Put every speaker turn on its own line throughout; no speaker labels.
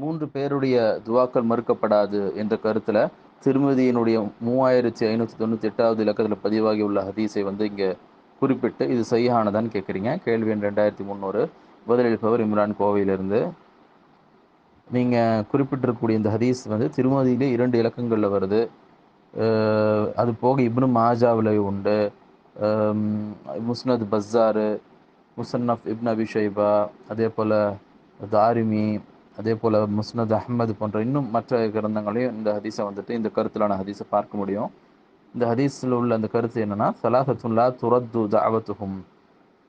மூன்று பேருடைய துவாக்கள் மறுக்கப்படாது என்ற கருத்தில் திருமதியினுடைய மூவாயிரத்தி ஐநூற்றி தொண்ணூற்றி எட்டாவது இலக்கத்தில் பதிவாகி உள்ள ஹதீஸை வந்து இங்கே குறிப்பிட்டு இது சரியானதான்னு கேட்குறீங்க கேள்வி எண் ரெண்டாயிரத்தி முந்நூறு பதிலளிப்பவர் இம்ரான் கோவையிலிருந்து. நீங்கள் குறிப்பிட்டிருக்கக்கூடிய இந்த ஹதீஸ் வந்து திருமதியிலே இரண்டு இலக்கங்களில் வருது. அது போக இப்னு மாஜாவில் உண்டு. முஸ்னத் பஸ்ஸாரு முசன்னஃப் இப்னு அபிஷைபா அதே போல் தாரிமி அதே போல் முஸ்னத் அஹ்மது போன்ற இன்னும் மற்ற கிரந்தங்களையும் இந்த ஹதீஸை வந்துட்டு இந்த கருத்திலான ஹதீஸை பார்க்க முடியும். இந்த ஹதீஸில் உள்ள அந்த கருத்து என்னென்னா சலாஹத்துல்லா துரத்து தாவத்துகும்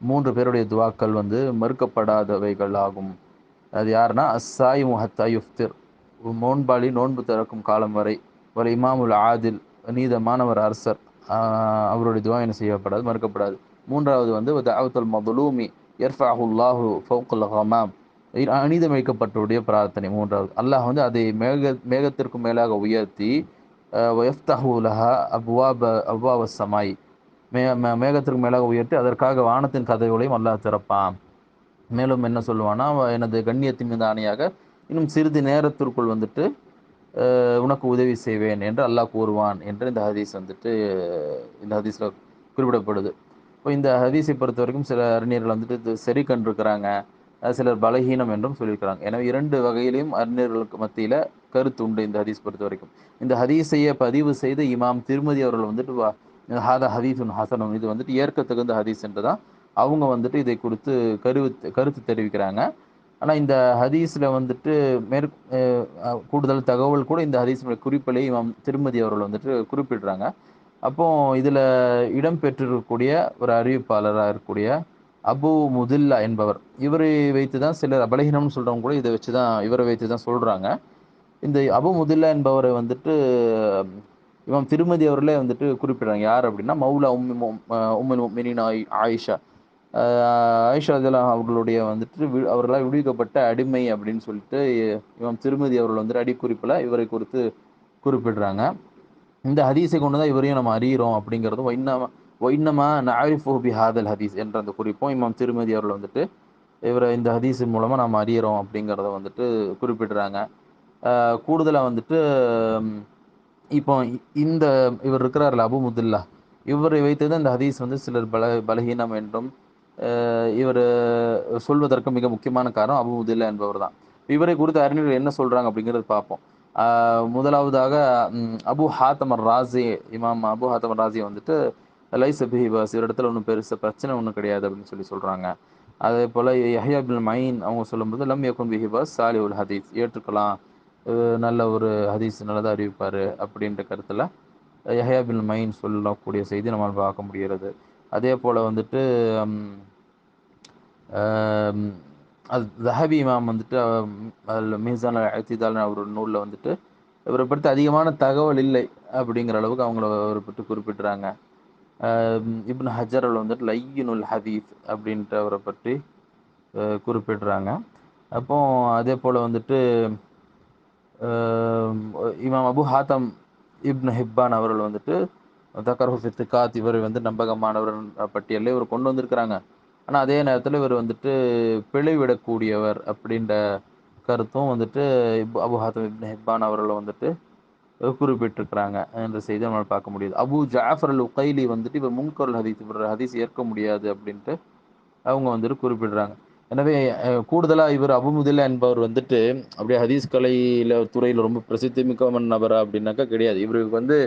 மூன்று பேருடைய துவாக்கள் வந்து மறுக்கப்படாதவைகள் ஆகும் அது யாருன்னா அஸ்ஸாய் முஹத்தா யுஃப்திர். நோன்பாளி நோன்பு திறக்கும் காலம் வரை ஒரு இமாமுல் ஆதில். நீதமானவர் அரசர். அவருடைய துவா என்ன செய்யப்படாது மறுக்கப்படாது. மூன்றாவது வந்து தாவத்துல் மதுலூமி எர்ஃபாஹுல்லாஹு ஃபவுக்குல் ஹமாம் அநீதமிழைக்கப்பட்டவருடைய பிரார்த்தனை. மூன்றாவது அல்லாஹ் வந்து அதை மேக மேகத்திற்கு மேலாக உயர்த்தி வயஃப்தஹூலஹா அப்வாப அப்வாவ சமாய் மே மே- மேகத்திற்கு மேலாக உயர்த்தி அதற்காக வானத்தின் கதைகளையும் அல்லாஹ் திறப்பான். மேலும் என்ன சொல்லுவான்னா எனது கண்ணியத்தின் மீது ஆணையாக இன்னும் சிறிது நேரத்திற்குள் வந்துட்டு உனக்கு உதவி செய்வேன் என்று அல்லாஹ் கூறுவான் என்று இந்த ஹதீஸ் வந்துட்டு இந்த ஹதீஸில் குறிப்பிடப்படுது. இப்போ இந்த ஹதீஸை பொறுத்த வரைக்கும் சில அறிஞர்கள் வந்துட்டு இது சரி கண்டிருக்கிறாங்க. சிலர் பலகீனம் என்றும் சொல்லியிருக்கிறாங்க. எனவே இரண்டு வகையிலையும் அறிஞர்களுக்கு மத்தியில் கருத்து உண்டு இந்த ஹதீஸ் பொறுத்த வரைக்கும். இந்த ஹதீஸையே பதிவு செய்து இமாம் திருமதி அவர்கள் வந்துட்டு வா- ஹாதா ஹதீஸுன் ஹசனும் இது வந்துட்டு ஏற்கத்தகுந்த ஹதீஸ் என்று தான் அவங்க வந்துட்டு இதை குறித்து கருத்து கருத்து தெரிவிக்கிறாங்க. ஆனால் இந்த ஹதீஸில் வந்துட்டு மேற் கூடுதல் தகவல் கூட இந்த ஹதீஸினுடைய குறிப்பிலே இமாம் திருமதி அவர்கள் வந்துட்டு குறிப்பிடுறாங்க. அப்போ இதில் இடம்பெற்றிருக்கக்கூடிய ஒரு அறிவிப்பாளராக இருக்கக்கூடிய அபு முதில்லா என்பவர். இவரை வைத்து தான் சிலர் அபலஹீனம்னு சொல்கிறவங்க கூட இதை வச்சு தான் இவரை வைத்து தான் சொல்கிறாங்க இந்த அபு முதில்லா என்பவரை வந்துட்டு இவன் திருமதி அவர்களே வந்துட்டு குறிப்பிடுறாங்க. யார் அப்படின்னா மௌலா உம்மி உம்மின் மினின் ஆயிஷா. ஆயிஷா அதெல்லாம் அவர்களுடைய வந்துட்டு வி- அவர்களால் விடுவிக்கப்பட்ட அடிமை அப்படின்னு சொல்லிட்டு இவன் திருமதி அவர்கள் வந்துட்டு அடிக்குறிப்பில் இவரை குறித்து குறிப்பிடுறாங்க. இந்த ஹதீஸை கொண்டு தான் இவரையும் நம்ம அறிகிறோம் அப்படிங்கிறதும் இன்னும் ஒயின்னமா நாரிஃபு பி ஹாதல் ஹதீஸ் என்ற அந்த குறிப்பும் இமாம் திருமதி அவர்கள் வந்துட்டு இவரை இந்த ஹதீஸ் மூலமாக நாம் அறியறோம் அப்படிங்கிறத வந்துட்டு குறிப்பிடுறாங்க. கூடுதலாக வந்துட்டு இப்போ இந்த இவர் இருக்கிறார்ல அபு முதுல்லா இவரை வைத்தது இந்த ஹதீஸ் வந்து சிலர் பல பலகீனம் என்றும் இவர் சொல்வதற்கு மிக முக்கியமான காரணம் அபு முதுல்லா என்பவர் தான். இவரை குறித்து அறிஞர்கள் என்ன சொல்கிறாங்க அப்படிங்கிறது பார்ப்போம். முதலாவதாக அபு ஹாத்தமர் ராசி இமாம் அபு ஹாத்தமர் ராசி வந்துட்டு லைஸ் பிஹிபாஸ் ஒரு இடத்துல ஒன்றும் பெருசாக பிரச்சனை ஒன்றும் கிடையாது அப்படின்னு சொல்லி சொல்கிறாங்க அதே போல் யஹ்யா பின் மைன் அவங்க சொல்லும்போது லம் யக்குன் பிஹிபாஸ் சாலி உல் ஹதீஸ். ஏற்றுக்கலாம். நல்ல ஒரு ஹதீஸ் நல்லதாக அறிவிப்பார் அப்படின்ற கருத்தில் யஹ்யா பின் மைன் சொல்லக்கூடிய செய்தி நம்மால் பார்க்க முடிகிறது. அதே போல் வந்துட்டு அது ஜஹபி இமாம் வந்துட்டு அதில் மீசான் அத்திதால் அவர் நூலில் வந்துட்டு இவரை பற்றி அதிகமான தகவல் இல்லை அப்படிங்கிற அளவுக்கு அவங்கள அவரை பற்றி குறிப்பிட்றாங்க. இப்னு ஹஜரல் வந்துட்டு லையினுல் ஹதீஸ் அப்படின்றவரை அவரை பற்றி குறிப்பிடுறாங்க. அப்போ அதே போல் வந்துட்டு இமாம் அபு ஹாத்தம் இப்னு ஹிப்பான் அவர்கள் வந்துட்டு தக்கர்ஹு காத் இவர் வந்து நம்பகமானவர் பட்டியலில் இவர் கொண்டு வந்திருக்கிறாங்க. ஆனால் அதே நேரத்தில் இவர் வந்துட்டு பிழைவிடக்கூடியவர் அப்படின்ற கருத்தும் வந்துட்டு இப் அபு ஹாத்தம் இப்னு ஹிப்பான் அவர்கள் வந்துட்டு குறிப்பிட்டிருக்கிறாங்க. என்ற செய்தி நம்மளால் பார்க்க முடியுது. அபு ஜாஃபர் அல் உகைலி வந்துட்டு இவர் முன்கொரல் ஹதீஸ் இவர் ஹதீஸ் ஏற்க முடியாது அப்படின்ட்டு அவங்க வந்துட்டு குறிப்பிடுறாங்க. எனவே கூடுதலாக இவர் இவர் அபுமுதில்லா என்பவர் வந்துட்டு அப்படியே ஹதீஸ் கலையில துறையில் ரொம்ப பிரசித்தி மிக்க நபரா அப்படின்னாக்கா கிடையாது. இவருக்கு வந்து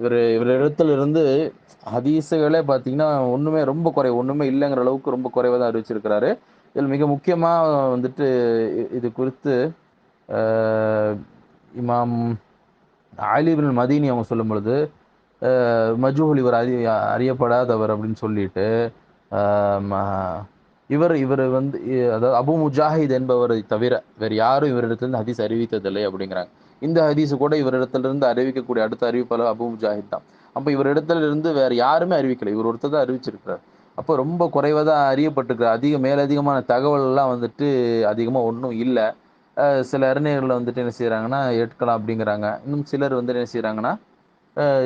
இவர் இவர் இடத்துல இருந்து ஹதீஸுகளே பார்த்தீங்கன்னா ஒன்றுமே ரொம்ப குறை ஒன்றுமே இல்லைங்கிற அளவுக்கு ரொம்ப குறைவாக தான் அறிவிச்சிருக்கிறாரு. இதில் மிக முக்கியமாக வந்துட்டு இது குறித்து இமாம் அலிபின் மதீனி அவங்க சொல்லும் பொழுது அஹ், இவர் அறி அறியப்படாதவர் அப்படின்னு சொல்லிட்டு இவர் இவர் வந்து அதாவது அபு முஜாஹித் என்பவரை தவிர வேறு யாரும் இவரிடத்திலிருந்து ஹதீஸ் அறிவித்ததில்லை அப்படிங்கிறாங்க. இந்த ஹதீஸ் கூட இவரிடத்திலிருந்து அறிவிக்கக்கூடிய அடுத்த அறிவிப்பாளர் அபு முஜாஹித் தான். அப்போ இவரிடத்திலிருந்து இருந்து யாருமே அறிவிக்கலை. இவர் ஒருத்தர் தான் அறிவிச்சிருக்கிறார். அப்போ ரொம்ப குறைவாக தான் அறியப்பட்டிருக்கிறார். அதிக மேலதிகமான தகவல்லாம் வந்துட்டு அதிகமாக ஒன்றும் இல்லை. சில அறிஞர்கள் வந்துட்டு என்ன செய்கிறாங்கன்னா ஏற்கலாம் அப்படிங்கிறாங்க. இன்னும் சிலர் வந்து என்ன செய்கிறாங்கன்னா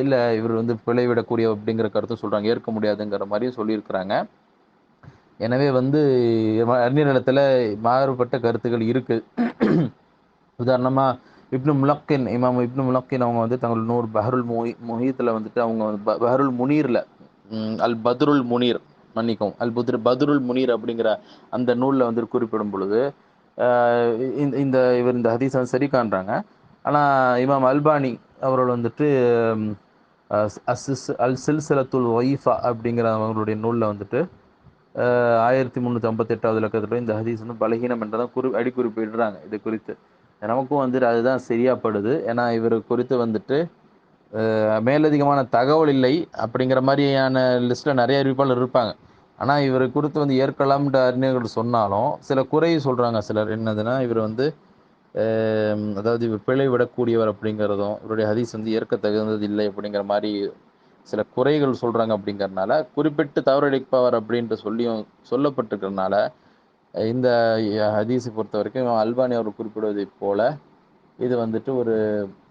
இல்லை இவர் வந்து பிழைவிடக்கூடிய அப்படிங்கிற கருத்தும் சொல்கிறாங்க ஏற்க முடியாதுங்கிற மாதிரியும் சொல்லியிருக்கிறாங்க. எனவே வந்து அறிஞர் நிலத்தில் மாறுபட்ட கருத்துக்கள் இருக்கு. உதாரணமா இப்னு முலக்கின் இமாம் இப்னு முலக்கின் அவங்க வந்து தங்கள் நூறு பஹருல் மொஹி முஹீத்தில் வந்துட்டு அவங்க வந்து ப- பஹருல் முனீரில் அல் பத்ருல் முனீர் மன்னிக்கும் அல் புத்ரு பத்ருல் முனீர் அப்படிங்கிற அந்த நூலில் வந்து குறிப்பிடும் பொழுது இந்த இந்த இவர் இந்த ஹதீஸ் வந்து சரி காண்றாங்க. ஆனால் இமாம் அல்பானி அவர்கள் வந்துட்டு அசிஸ் அல் சில்சிலத்துல் ஒய்ஃபா அப்படிங்கிற அவங்களுடைய நூலில் வந்துட்டு ஆயிரத்தி முந்நூற்றி ஐம்பத்தெட்டாவது இலக்கத்தில் இந்த ஹதீஸ் வந்து பலகீனம் என்றதான் குறி அடி குறிப்பிடுறாங்க இது குறித்து நமக்கும் வந்துட்டு அதுதான் சரியாப்படுது. ஏன்னா இவர் குறித்து வந்துட்டு மேலதிகமான தகவல் இல்லை அப்படிங்கிற மாதிரியான லிஸ்ட்டில் நிறைய அறிவிப்பாளர் இருப்பாங்க. ஆனால் இவரை குறித்து வந்து ஏற்கலாம்ன்ற அறிஞர்கள் சொன்னாலும் சில குறை சொல்கிறாங்க சிலர். என்னதுன்னா இவர் வந்து அதாவது இவர் பிழை விடக்கூடியவர் அப்படிங்கிறதும் இவருடைய ஹதீஸ் வந்து ஏற்க தகுந்தது இல்லை அப்படிங்கிற மாதிரி சில குறைகள் சொல்கிறாங்க அப்படிங்கிறனால குறிப்பிட்டு தவறளிப்பவர் அப்படின்ட்டு சொல்லியும் சொல்லப்பட்டிருக்கிறனால இந்த ஹதீஸை பொறுத்த வரைக்கும் அல்பானி அவர் குறிப்பிடுவதைப் போல இது வந்துட்டு ஒரு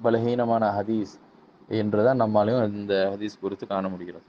பலகீனமான ஹதீஸ் என்றுதான் நம்மாலையும் இந்த ஹதீஸ் குறித்து காண முடிகிறது.